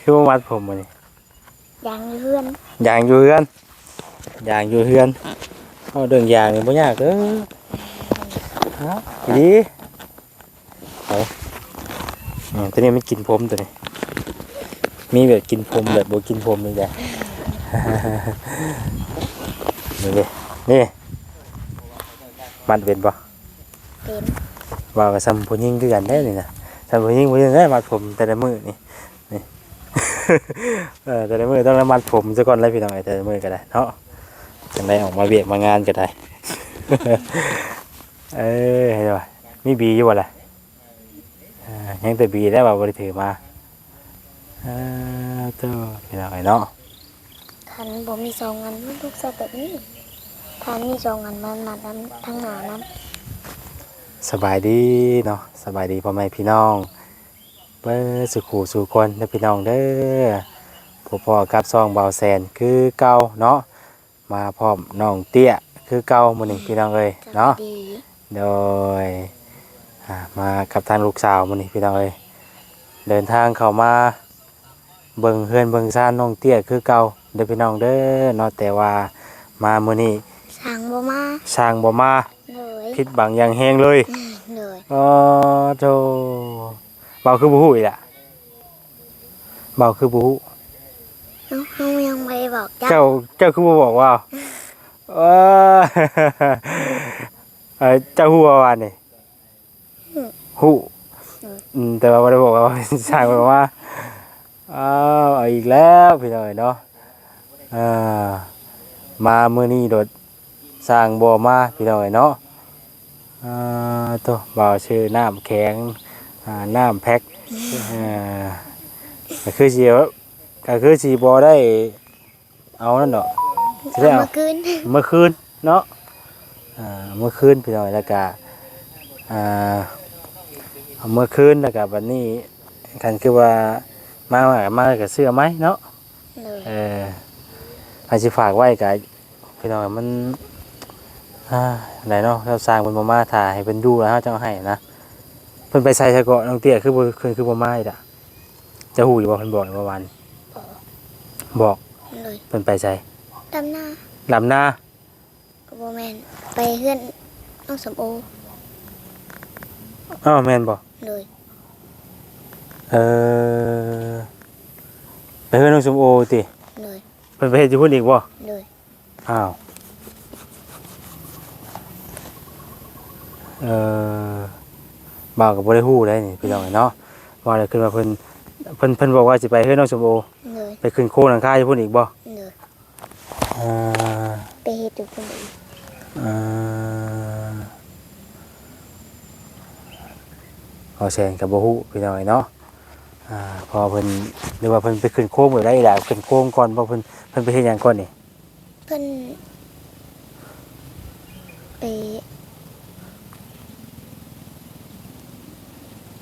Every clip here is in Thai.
คือว่ามัดผมมานี่ยังเพื่อนยางอยู่เฮือนยางอยู่เฮือนเอาเรื่องยางนี่บ่ยากเด้อฮะดีเอาอืมตัวนี้มันกินผมตัวนี้มีแบบกินผมแบบบ่กินผมนี่จ้ะนี่เลยนี่มัดเป็นปะเป็น ว่ากับซัมผู้หญิงคือกันได้นี่นะซัมผู้หญิงผู้หญิงได้มัดผมแต่ละมือนี่นี่เออแต่ละมือต้องละมัดผมซะก่อนเลยพี่น้องไอ้แต่ละมือก็ได้เนาะจังได้ออกมาเบียดมางานก็ได้เออเห็นป่ะมีบีอยู่บ่ล่ะยังแต่บีได้ว่าบริถือมาอ่าเตัวพี่น้องไอ้เนาะทันบ่มีสองอันมันทุกสัตว์แบบนี้ทันมีสองอันมันมาทั้งงหนานั้น สบายดีเนาะสบายดีพ่อแม่พี่น้องเปิ้สุขูสู่คนเด้อพี่น้องเด้อพ่อพ่อกับซองเบาแสนคือเก่าเนาะมาพร้อมน้องเตี้ยคือเก่ามื้อนี้พี่น้องเอ้ยเนาะดีโดยอ่ามากับทางลูกสาวมื้อนี้พี่น้องเอ้ยเดินทางเข้ามาเบิ่งเฮือนเบิ่งซ่านน้องเตี้ยคือเก่าเด้อพี่น้องเด้อเนาะแต่ว่ามามื้อนี้สั่งบ่มาช่างบ่มา เลยผิดบังอย่างแฮงเลยเลยอ๋อโธ่เบาคือบูฮู้อีกล่ะเบาคือบูฮู้เอ้าเฮายังไม่ได้บอกจ้าเจ้าเจ้าคือบูบอกว่าเออเอ้ยเจ้าฮู้ว่าว่านี่ฮู้อืมแต่ว่าบ่ได้บอกว่าสร้างแบบว่าอ้าวเอาอีกแล้วพี่น้อยเนาะอ่ามามื้อนี้โดดสร้างบ่มาพี่น้อยเนาะ อ่าตัวเบาชื่อน้ำแข็งอ่าน้ำแพ็คอ่าก็คือสิเอาก็คือสิบ่ได้เอานั่นดอกสิได้เอาเอามาคืนเมื่อคืนเนาะอ่าเมื่อคืนพี่น้อยแล้วก็อ่าเอาเมื่อคืนแล้วก็วันนี้กันคือว่ามามามากับเสื้อไหมเนาะเลยเอออาจสิฝากไว้กับพี่น้อยมัน อ่าไหนเนาะเราสร้างเป็นบ่มาถ่ายให้เป็นดูแล้วเฮาจะเอาให้นะเพิ่นไปใส่ซะก่อนน้องเตี้ยคือบ่คือคือบ่มาอีกอะจะฮู้อยู่บ่เพิ่นบอกเมื่อวานบอกเลยเพิ่นไปใส่ดำหน้าลำหน้าก็บ่แม่นไปเพื่อนน้องสมโออ้าวแม่นบ่เลยเออไปเฮือนน้องสมโอติเลยเพิ่นไปเฮ็ดอยู่พุ่นอีกบ่เลยอ้าว เออบ่าวก็บ่ได้ฮู้ได้นี่พี่น้องเนาะว่าได้ขึ้นมาเพิ่นเพิ่นเพิ่นบอกว่าสิไปเฮือนน้องสมโอเลยไปขึ้นโค้งหลังคาอยู่พุ่นอีกบ่เลยอ่าไปเฮ็ดอยู่คนอื่นอ่าพอแซนกับบ่ฮู้พี่น้องเนาะอ่าพอเพิ่นหรือว่าเพิ่นไปขึ้นโค้งแบบได้ล่ะขึ้นโค้งก่อนบ่เพิ่นเพิ่นไปเฮ็ดหยังก่อนนี่เพิ่นไป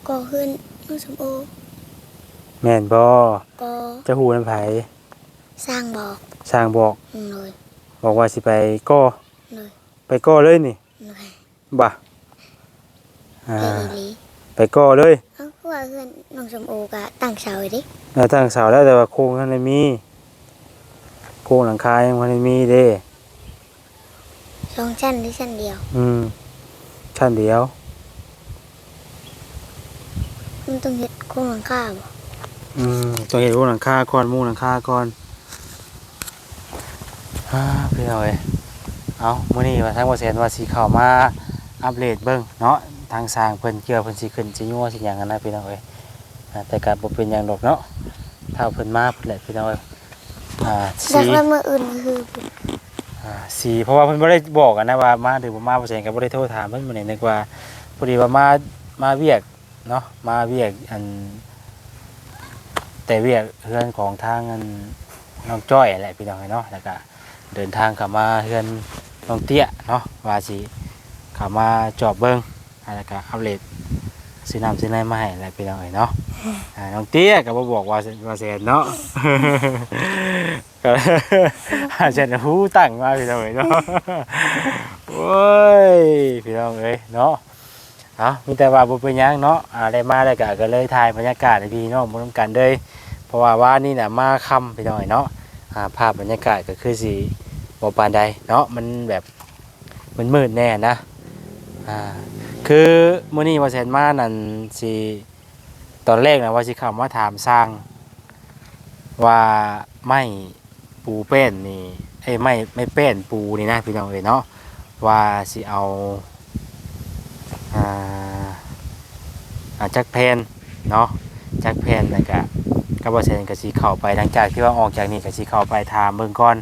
ก็ขึ้นน้องสมโอแม่นบ่ก็จะฮู้นำไผสร้างบอกสร้างบอก เลยบอกว่าสิไปก่อเลยไปก่อเลยนี่เลยบ่อ่าไปอีหลีไปก่อเลยเอ้าคือว่าเพื่อนน้องสมโอกะตั้งเสาไว้ดิแล้วตั้งเสาแล้วแต่ว่าโค้งท่านได้มีโค้งหลังคายังบ่ได้มีเด้ สองชั้นหรือชั้นเดียว อืมชั้นเดียว มันต้องเฮ็ดโครงหลังคาบ่อืมต้องเห็นว่าหลังคาก่อนมุงหลังคาก่อนอ่าพี่เอาเอ้ยเอามื้อนี้ว่าทางบ่แสนว่าสิเข้ามาอัปเดตเบิ่งเนาะทางสร้างเพิ่นเกี่ยวเพิ่นสิขึ้นสิยั่วสิหยังกันนะพี่น้องเอ้ยอ่าแต่ก็บ่เป็นหยังดอกเนาะถ้าเพิ่นมาเพิ่นแหละพี่น้องเอ้ยอ่าจากสีนั้นมื้ออื่นก็คืออ่าสีเพราะว่าเพิ่นบ่ได้บอกกันนะว่ามาหรือบ่มาบ่แสนก็บ่ได้โทรถามเพิ่นมื้อนี้นึกว่าพอดีว่ามามาเวียก เนาะมาเวียกอัน แต่เวียกเพื่อนของทางอันน้องจ้อยแหละพี่น้องเนาะแล้วก็เดินทางกลับมาเพื่อนน้องเตี้ยเนาะว่าสิเขับมาจอบเบิ้งแล้วก็อัปเดตซื้อน้ำซื้อในมาให้อะไรพี่น้องเนาะน้องเตี้ยก็บ่บอกว่าว่าแสนเนาะก็อาจจะหูตั้งมาพี่น้องเนาะโอ้ยพี่น้องเอ้ยเนาะ เอามีแต่ว่าบ่เป็นหยังเนาะอ่าได้มาแล้วก็ก็เลยถ่ายบรรยากาศให้พี่น้องบ่นํกันเลยเพราะว่าว่านี่น่ะมาค่ำไปหน่อยเนาะอ่าภาพบรรยากาศก็คือสิบ่ปานใดเนาะมันแบบมันมืดแน่นะอ่าคือมื้อนี้ว่าแซนมานั่นสิตอนแรกนะว่าสิเข้ามาถามสร้าง ว่าไม่ปูเป็นนี่เอ้ยไม่ไม่เป็นปูนี่นะพี่น้องเอ้ยเนาะว่าสิเอา อ่าอาจักแพนเนาะจักแพนแล้วก็กระบอกเซนก็สีเข้าไปหลังจากที่ว่าออกจากนี่ก็สีเข้าไปถามเบิ่งก่อน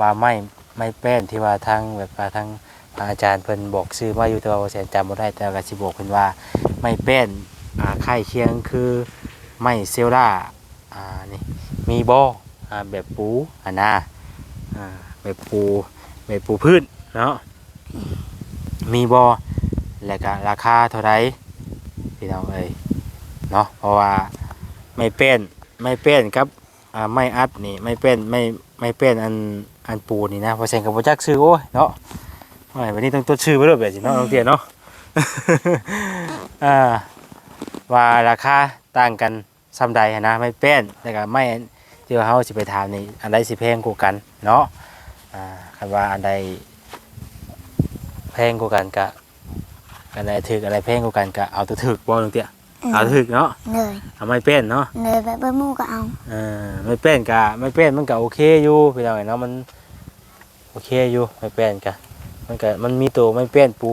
ว่าไม่ไม่แป้นที่ว่าทางแบบว่าทางอาจารย์เพิ่นบอกซื้อมาอยู่แต่ว่าบ่แซนจำบ่ได้แต่ก็สิบอกเพิ่นว่าไม่แป้นอ่าค่เคียงคือไม่เซลล่าอ่านี่มีบ่อ่าแบบปูอ่านะอ่าแบบปูแบบปูพื้นเนาะมีบ่ แล้วก็ราคาเท่าไรพี่น้องเอ้ยเนาะเพราะว่าไม่เป็นไม่เป็นครับอ่าไม่อัดนี่ไม่เป็นไม่ไม่เป็นอันอันปูนี่นะพราะเซนกับโปรจักซื้อโอ้ยเนาะวันนี้ต้องตัวชื่อไว้ด้วยแบบสิเนาะน้องเตี้ยเนาะอ่าว่าราคาต่างกันซ้ำใดหั้นะไม่เป็นแล้วก็ไม่ที่ว่าเฮาสิไปถามนี่อันใดสิแพงกว่ากันเนาะอ่าคันว่าอันใดแพงกว่ากันก็ อะไรถึกอะไรเพลงกูกันก็เอาตัวถึกบ่ลงเตี้ยเอาตัวถึกเนาะเลยเอาไม่เป็นเนาะเลยแบบเบอร์มูก็เอาเออไม่เป็นก็ไม่เป็นมันก็โอเคอยู่พี่น้องเนาะมันโอเคอยู่ไม่เป็นก็มันก็มันมีตัวไม่เป็นปู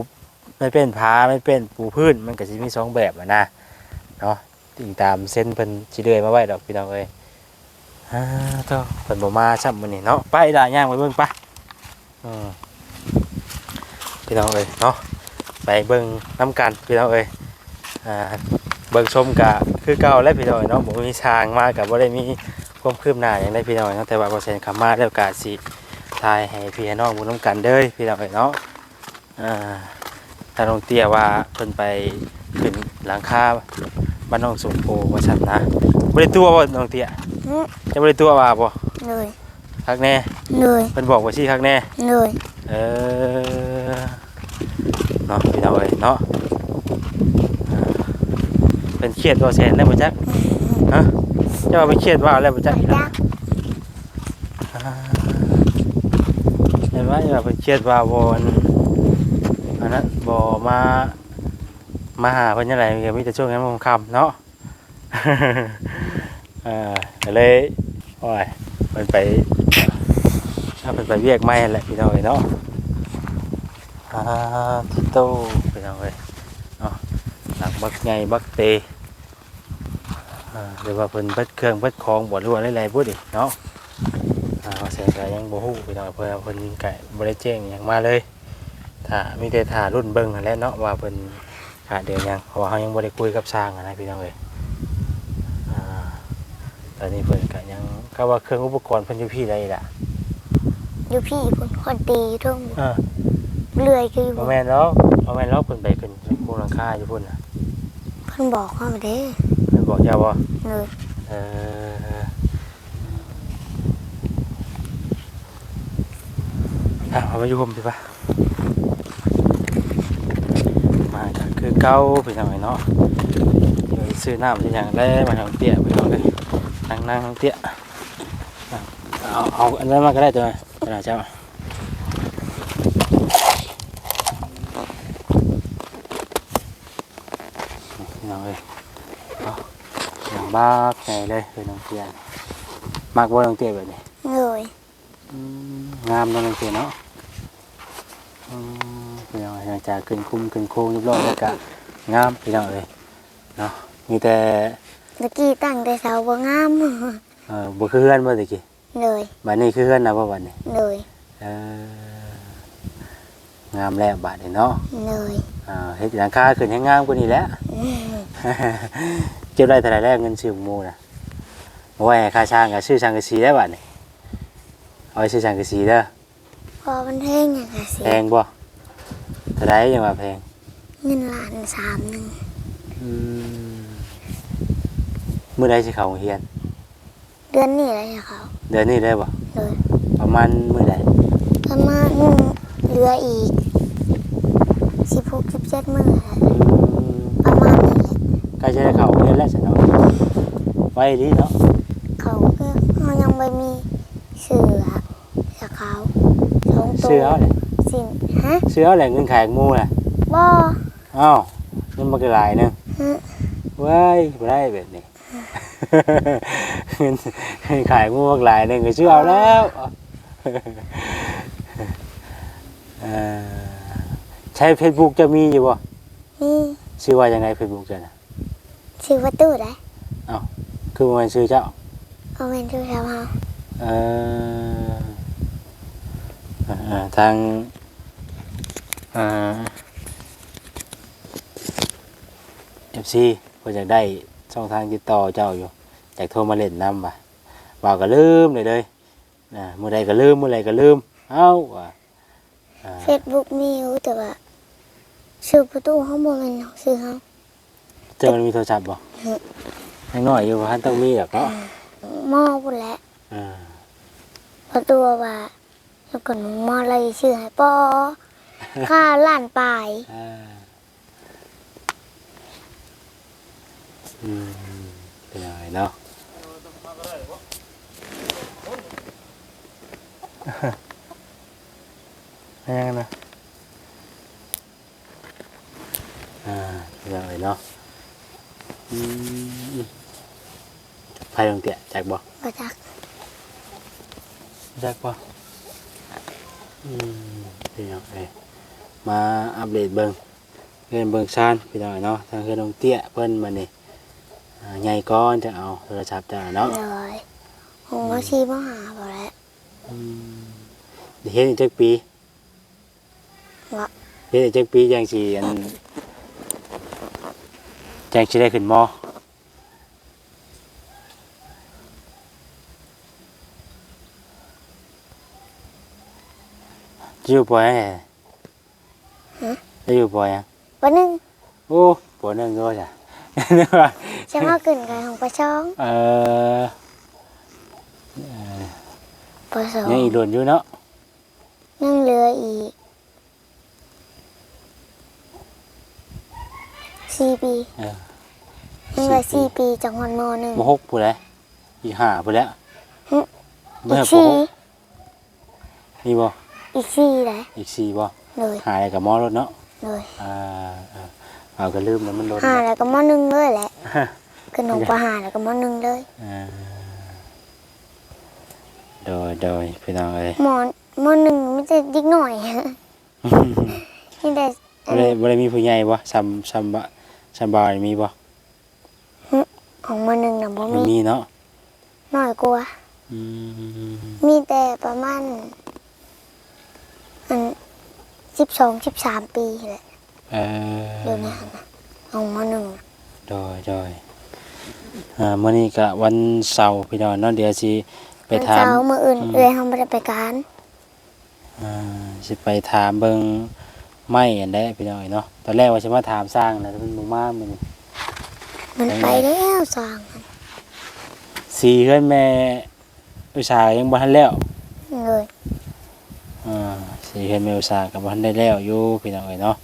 ไม่เป็นผาไม่เป็นปูพื้น มันก็สิมีสองแบบอะนะเนาะติงตามเส้นเพิ่นสิเลื่อยมาไว้ดอกพี่น้องเอ้ยอ่าเจ้าเพิ่นบ่มาซ้ำมื้อนี้เนาะไปด่าย่างไปเบิ่งปะอืมพี่น้องเอ้ยเนาะ ไปเบิ่งน้ำกันพี่น้องเอ้ยอ่าเบิ่งชมกะคือเก่าและพี่น้องเอ้ยเนาะบ่มีช้างมากับบ่ได้มีความคืบหน้าอย่างใดพี่น้องเอ้ยเนาะแต่ว่าบ่เซ็นคำมาแล้วกะสิทายให้พี่ให้น้องเบิ่งน้ำกันเด้อพี่น้องเอ้ยเนาะอ่าถ้าน้องเตี้ยว่าเพิ่นไปขึ้นหลังคาบ้านน้องสมโพว่าซั่นนะบ่ได้ตัวบ่น้องเตี้ยอืมจะบ่ได้ตัวว่าบ่เลยคักแน่เลยเพิ่นบอกว่าสิคักแน่เลยเออ เนาะพี่น้องเอ้ยเนาะอ่าเป็นเครียดตัวแสนได้บ่จักฮะเจะว่าเป็นเครียดว่าแล้วบ่จักจักอ่าเห็นว่าอย่าเป็นเครียดว่าบ่อันอันนั้นบ่มามาหาเพิ่นจังไดก็มีแต่ช่วงนั้นค่ำๆเนาะเอ่าก็เลยโอ้ยเพิ่นไปถ้าเพิ่นไปเวียกใหม่นั่นแหละพี่น้องเอ้ยเนาะอ่าที่โตไปเอาเลยเนาะหลักบักไงบักเตอ่าหรือว่าเพิ่นเบิดเครื่องเบิดของบ่รู้อะไรๆพูดดิเนาะอ่าว่าแสนก็ยังบ่ฮู้พี่น้องเพิ่นเพิ่นก็บ่ได้แจ้งหยังมาเลยถ้ามีแต่ถ้ารุ่นเบิ่งนั่นแหละเนาะว่าเพิ่นขาดเดือนหยังเพราะว่าเฮายังบ่ได้คุยกับสร้างอะนะพี่น้องเอ้ยอ่าตอนนี้เพิ่นก็ยังก็ว่าเครื่องอุปกรณ์เพิ่นอยู่พี่ใดล่ะอยู่พี่คนคนตีอยู่ทุ่งอ่า เลื่อยคือบ่แม่นแล้วบ่แม่นแล้วเพิ่นไปขึ้นภูหลังคาอยู่พุ่นน่ะเพิ่นบอกว่าเด้เพิ่นบอกเจ้าบ่เลยเอออะเอามาอยู่ผมสิปะมาก็คือเก้าไปทางไหนเนาะเดี๋ยวซื้อน้ำที่อย่างแรกมาทางเตี้ยไปเอาเลยนั่งนั่งทางเตี้ยอะเอาเอาอันนั้นมาก็ได้ตัวนั้นตัวนั้นเจ้าพี่น้องเลยเอา อย่างบ้าไงเลยเป็นน้องเตี้ยมากว่าน้องเตี้ยแบบนี้เลยอืมงามเนาะน้องเตี้ยเนาะอืมพี่น้องหลังจากขึ้นคุ้มขึ้นโค้งเรียบร้อยแล้วก็งามพี่น้องเลยเนาะมีแต่ตะกี้ตั้งแต่เสาบ่งามเออบ่คือเฮือนบ่ตะกี้เลยบัดนี้คือเฮือนนะบ่บัดนี้เลยเออ งามแล้วบัดนี้เนาะเลยอ่าเฮ็ดหลังคาขึ้นให้งามกว่านี้แหล้ว เก็บได้เท่าไหร่แล้วเงินซื้อหมูน่ะบ่ว่าให้ค่าช่างก็ซื้อช่างกะสีได้บัดนี้เอาไปซื้อช่างกะสีเด้อพอมันแพงอย่างกะสิแพงบ่เท่าไหร่ยังว่าแพง เงินล้านสามหนึ่งอืมมื้อใดสิเข้าโรงเรียน เดือนนี้เลยเขาเดือนนี้ได้บ่เลยประมาณมื้อใดประมาณเหลืออีก สิบหกสิบเจ็ดมื้ออืมแล้วฉันเนาะไว้ดีเนาะเขาก็เขายังไม่มีเสือสะขาวสองตัวเสือเอาเลยสินฮะเสือเอาเลยเงินขายหมูน่ะบ่อ้าวเงินมันก็หลายหนึงฮะว้ายบ่ได้แบบนี้เงินขายหมูบักหลายหนึงก็ชื่อเอาแล้ว เอ่อ ใช้ Facebook จะมีอยู่บ่นี่ชื่อว่ายังไง Facebook จะน่ะชื่อประตูได้คือบ่แมันชื่อเจ้าเอาเป็นชื่อชาวเฮาเอ่อเอ่อทางเอ่อ FC เพิ่นอยากได้ช่องทางติดต่อเจ้าอยู่อยากโทรมาเล่นนำบ่ะว่าก็ลืมเลยเลยนะมื้อใดก็ลืมมื้อใดก็ลืมเอ้าว่ะอ่าเฟซบุ๊กมีอยู่แต่ว่า ชื่อประตูเขาบ่แม่นของชื่อเฮาเจอมันมีโทรศัพท์บ่ยังน้อยอยู่บ่ทันต้องมีหรอกเนาะหม้อพุ่นแหละอ่าประตูว่าแล้วก็หนูหม้อเลยชื่อให้ปอค่าล้านปลายอ่าอืมเป็นยังไงเนาะเป็นยังไงนะ อ่าเป็นยังไงเนาะอืมไฟลงเตะจักบ่บ่จักจักบ่อืมเป็นยังไงมาอัปเดตเบิ่งเรื่องเบิ่งซานพี่น้อยเนาะทางเฮือนลงเตี้ยเพิ่นมานี่อ่าใหญ่ก้อนจะเอาโทรศัพท์จ้าเนาะเลยผมก็ชีมาหาบ่แล้วอืมเฮ็ดอีกจักปีวะเฮ็ดอีกจักปีจังสิอัน จังสิได้ขึ้นมอจะอยู่ปอยไหนจะอยู่ปอยยังวันหนึงโอ้ปอยหนึงก็จ้ะนึกว่าจะมาขึ้นกันของประช่องเออประสองยังอีกโดนอยู่เนาะยังเหลืออีก สี่ปีเออยังเหลือสี่ปีจากวันมหนึ่ง มหกผู้ใดอีห้าผู้แล้วหึ เมื่อีอกปสี่หกมีบ่อีกสี่เลยอีกสี่บ่เลยหายกับมอรถเนาะเลยอ่าอ่าเอาก็ลืมแล้วมันรถหาแล้วก็มหนึ่งเลยแหละขึ้นหนองประหาแล้วก็มหนึ่งเลยอ่าโดยโดยพี่น้องเอ้ยหมอนมหนึ่งไม่จะดิกหน่อย นี่แต่อับ่นได้บ่ได้มีผู้ใหญ่บ่ซ้ำซ้ำบะ ซ้ำบายมีบ่ของมหนึ่งนะบ่มันมีมีเนาะน้อยกว่าอืมมีแต่ประมาณอันสิบสองสิบสามปีแหละเอเดี๋ยวอนี้นะของมหนึ่งน่ะโดยโดยอ่ามื้อนี้ก็วันเสาร์พี่น้องเนาะเดี๋ยวสิไปวันถาม เช้ามื่ออื่นอืมเอ้ยเขาไม่ได้ไปการ อ่าสิไปถามเบิ่ง ไม้อันใดพี่น้องเนาะตอนแรกว่าสิมาถามสร้างนะแต่มันบ่มามื้อนี้มันยังไงไปแล้วสร้างมันสีเฮือนแม่อุตสาหยังบ่ทันแล้วเลยอ่าสีเฮือนแม่อุตสาหก็บ่ทันได้แล้วอยู่พี่น้องเอ้ยเนาะ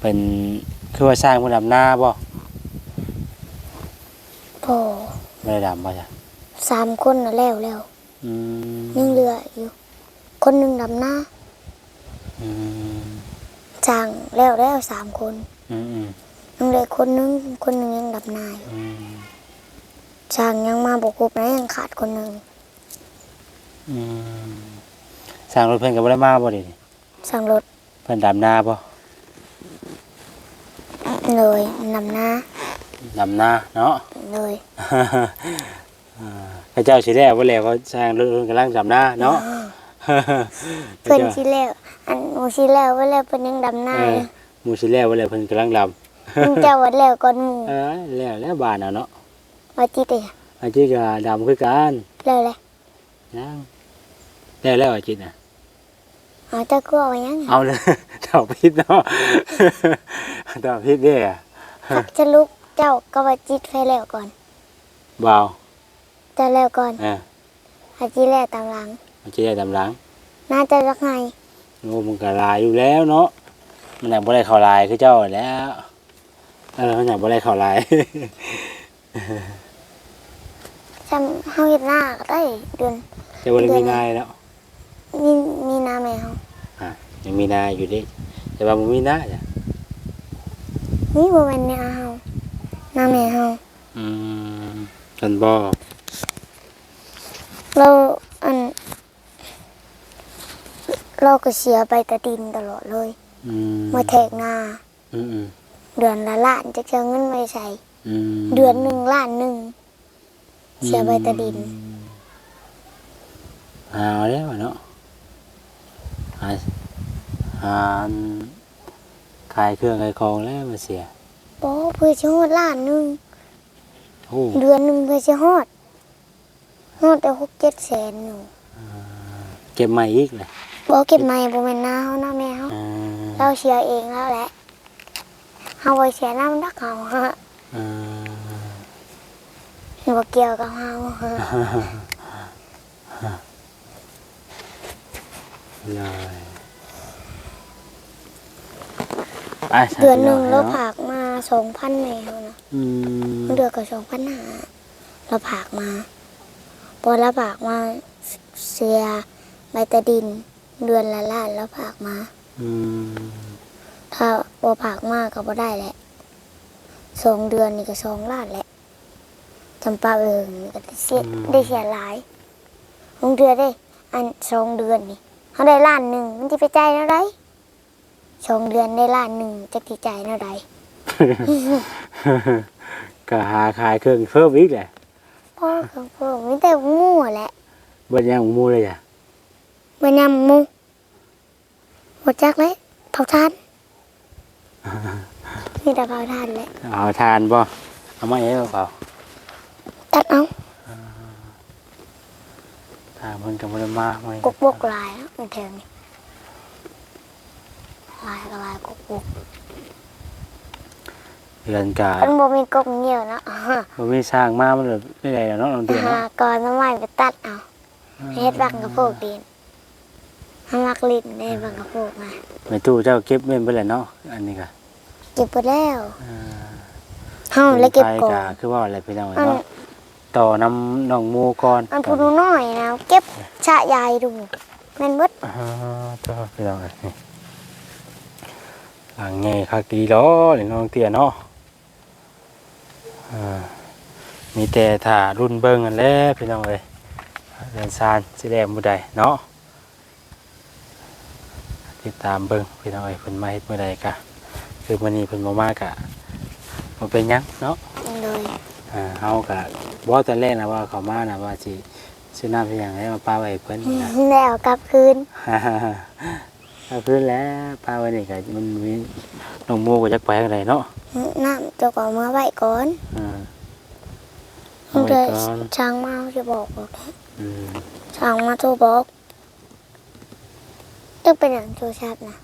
เป็นคือว่าสร้างเพิ่นดำนาบ่พอไม่ได้ดำบ่จ้ะสามคนน่ะแล้วแล้วอืมยังเหลืออยู่คนหนึ่งดำหน้าอืม สร้างแล้วแล้วสามคนอืมอืมยังเหลือคนหนึงคนหนึ่งยังดำหน้าอยู่อืมสร้างยังมาบกครบนะยังขาดคนหนึ่งอืมสร้างรถเพิ่นก็บ่ได้มาบ่เดิสร้างรถเพิ่นดำนาบ่เลยดำหน้าดำนาเนาะ เลยอ่าพระเจ้าสิแล้วบ่แล้วเขาสร้างรถเพิ่นกำลังดำนาเนาะ เพิ่นชิแล้วอันห มูชิแล้วไว้แล้วเพิ่นยังดำหน้าเออหมู่สิแล้วบ่แล้วเพิ่นกำลังดำมันจะวัดแล้วก่อนหมูเออแล้วแล้วบ้านน่ะเนาะมาจิตเลยอาจิตก็ดำคือกันแล้วแหละยังแล้วแล้วอาจิตน่ะ เอาเจ้าก็เอาไว้ยังเอาเลยตอบผิดเนาะตอบผิดเด้อหักจะลุกเจ้าก็ว่าจิตไฟแล้วก่อนเบาเจะแล้วก่อนเอออาจิตแล้วตามหลังมันจะได้ดำหลังน่าจะรักไง โอ้มันก็ลายอยู่แล้วเนาะมันอยากบ่ได้เข้าลายคือเจ้าแหล้วเออมันอยากบ่ได้เข้าลาย จำเฮาเฮ็ดหน้าก็ได้เดือน แต่ว่ามีนาแล้วมีมีนาแม่เฮาอะยังมีนาอยู่ดิแต่ว่าบ่มีนาจ้ะนี่บ่แม่นนาเฮานาแม่เฮาอืมกันบ่เราอัน เราก็เสียไปแต่ดินตลอดเลยอืมมาแทกนาอืมอืมเดือนละล้านจะเจอเงินไว้ใส่อืมเดือนหนึ่งล้านหนึ่งเสียไปแต่ดินหาแล้วเนาะหาหาขายเครื่องขายของแล้วมาเสียโอ้เพื่อจะฮอดล้านหนึ่งโอ้เดือนหนึ่งเพื่อจะฮอดฮอดแต่หกเจ็ดแสนอยู่เก็บใหม่อีกเลย บอกเก็บใหม่บ่แม่นนาเฮานะแม่เฮาอ่าเราเสียเองแล้วแหละเฮาไว้เสียน้ำดักเฮาฮะอ่าบ่เกี่ยวกับเฮาฮะเลยไปใส่เดือนหนึ่งไปเราเนาะผากมาสองพันแม่เฮานะอืมเดือนก็สองพันห้าเราผากมาพอเราผากมาเสียใบตะดิน เดือนละล้านแล้วผากมา อืมถ้าบ่ผากมากก็บ่ได้แหละสองเดือนนี่ก็สองล้านแหละจำปาเอิงนี่ก็ได้เสียได้เสียหลายบางเดือนได้ อันสองเดือนนี่เขาได้ล้านหนึ่งมันจะไปจ่ายเท่าไรสองเดือนได้ล้านหนึ่งจะกี่จ่ายเท่าไร ก็หาขายเครื่องเพิ่มอีกแหละพ่อของผมมีแต่หมู่แหละบ่ยังหมูเลยจ้ะ มันยำหมูหมดจักเลยเผาทานมีแต่เผาทานแหละเอาทานบ่เอามาเอ๋เปล่าตัดเอาทานมันก็บ่ได้มาไม่กกบกลายแล้วมันแทงนี่ลายก็ลายกกบกเดือนกามันบ่มีกบเงี้ยวนะอ่าฮะบ่มีสร้างมามันแบบไม่ได้แล้วเนาะน้องเดือนหาเนาะก่อนน้ำใหม่ไปตัดเอาเฮ็ดบังกระโปงดิน ทำมักลิ้นได้บังกระโปงมาแม่ตู้เจ้าเก็บเม่นไปแล้วเนาะอันนี้ก็เก็บไปแล้วอ่าเฮาเลยเก็บไปก่อนก็คือว่าอะไรพี่น้องอันเนาะต่อน้ำน้องหมูก่อนอันพูดน้อยนะเก็บชะยายดูแม่นเบิดอ่าต่อพี่น้องเอ้ยนี่หลังไงคักดีล้อเลยน้องเตี้ยเนาะอ่ามีแต่ถ้ารุ่นเบิ่งกันแหล้วพี่น้องเอ้ยเรียนซานสิแดงบ่ได้เนาะ ติดตามเบิ่งพี่น้องเอ้ยเพิ่นมาเฮ็ดมื้อใดกะคือมื้อนี้เพิ่นบ่มากะบ่เป็นหยังเนาะเลยอ่าเฮากะบ่ตอนแรกนะว่าเขามานะว่าสิซื้อน้ำสิหยังให้มาป้าไว้ให้เพิ่นนะ แล้วกลับคืนเอาเพิ่นแล้วป้าไว้นี่ก็มันมีน้องหมูก็จักไปทางใดเนาะน้ำเจ้าก็เอามาไว้ก่อนอ่ามัเอานไว้จะก่อนช้างมาจะบอกบอกนะอืมช้างมาโทรบอก จะเป็นอย่างโทรศัพท์นะ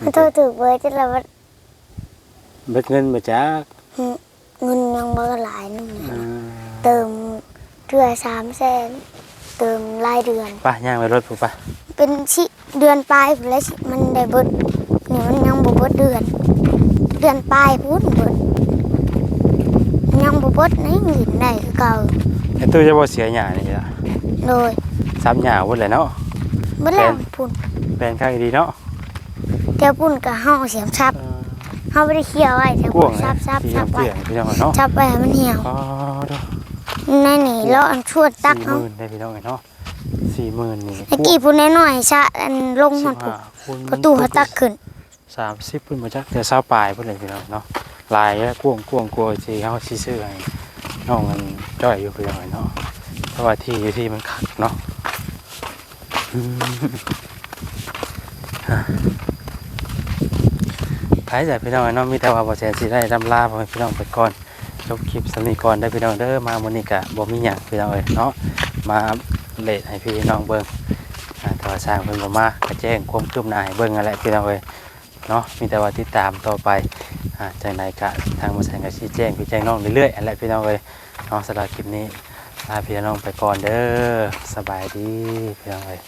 มันโทรถึกเบอร์จะแล้วว่าเบิดเงินมาจักเงินยังบ่หลายนึงอ่าเติมเดือนสามแสนเติมรายเดือน ไป้าย่างไปรถปุ๊บป่ะเป็นชิเดือนปลายพุ่นแล้วสิมันได้เบิดนี่มันยังบ่เบิดเดือน เดือนปลายพุ่นเบิดมันยังบ่เบิดในเงินได้คือเก่าไอ้ตู้จะบ่เสียหญ้านี่ล่ะโดยซ้ำหญ้าหมดเลยเนาะเบิดแล้วพุ่นแปลนข้างดีเนาะเจ้าพุ่นก็เฮาเสียมซับเฮาบ่ได้เคี่ยวไว้แต่กพุ่ว้านงซับซับที่ซับน้ำไว้เตี้ยพี่น้องเนาะซับไว้ให้มันเหี่ยวอ๋อเด้อในนี่แล้วอันชวดตักสี่หเอามื่นได้พี่น้องเนาะสี่หมื่นนี่ตะกี้พุ่นน้อยๆซะอันลงหอดสิบพุ่นห้าคูณประตูเขาตักขึ้น สามสิบพุ่นมาจักแต่เศร้าปลายพุ่นเลยพี่น้องเนาะลายแล้วกวงกวงกลัวที่เขาซีซื้อให้น้องมันจ้อยอยู่พี่น้องเนาะเพราะว่าที่อยู่ที่มันขัดเนาะ อืมฮะไปจากพี่น้องเนาะมีแต่ว่าบ่แสนสิได้ดำลาพ่อพี่น้องไปก่อนจบคลิปสำนีก่อนได้พี่น้องเด้อมามื้อนี้ก็บ่มีหยังพี่น้องเอ้ยเนาะมาอัปเดให้พี่น้องเบิ่งอ่าแต่ว่าสร้างเพิ่นบ่มาก็แจ้งความคืบหน้าให้เบิ่งนั่นแหละพี่น้องเอ้ยเนาะมีแต่ว่าติดตามต่อไปอ่าจังไดก็ทางบ่แสนก็ชี้แจ้งพี่แจ้งน้องเรื่อยๆอันแหละพี่น้องเอ้ยเนาะสำหรับคลิปนี้ลาพี่น้องไปก่อนเด้อสบายดีพี่น้องเอ้ย